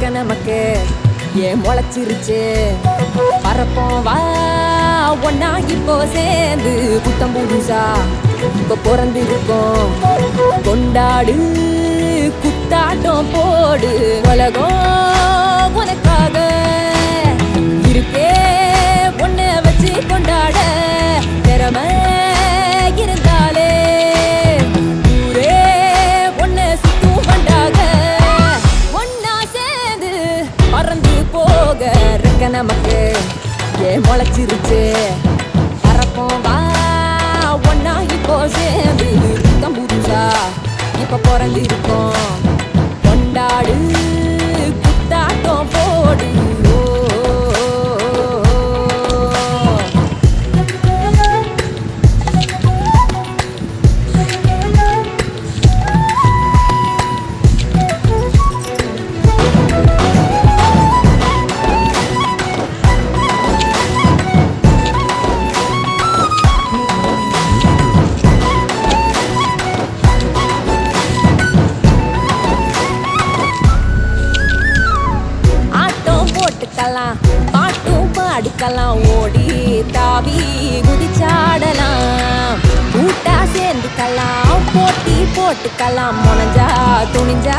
ரெக்க நமக்கு ஏன் முளைச்சிருச்சு? பறப்போம் வா ஒன்னா இப்போ சேர்ந்து புத்தம் புதுசா இப்போ பிறந்திருக்கோம். கொண்டாடு குத்தாட்டம் போடு உலகம் பறந்து போக இருக்க நமக்கு. ஏ முளைச்சிருச்சு. பறப்போம் வா ஒன்னா இப்போ சேர்ந்து இருக்க முடிஞ்சா? இப்ப பிறந்து இருக்கோம் ஆட்டம் பாட்டும் பாடிக்கலாம். ஓடி தாவி குதிச்சாடலாம். கூட்டா சேர்ந்துக்கலாம். போட்டி போட்டுக்கலாம். முனைஞ்சா துணிஞ்சா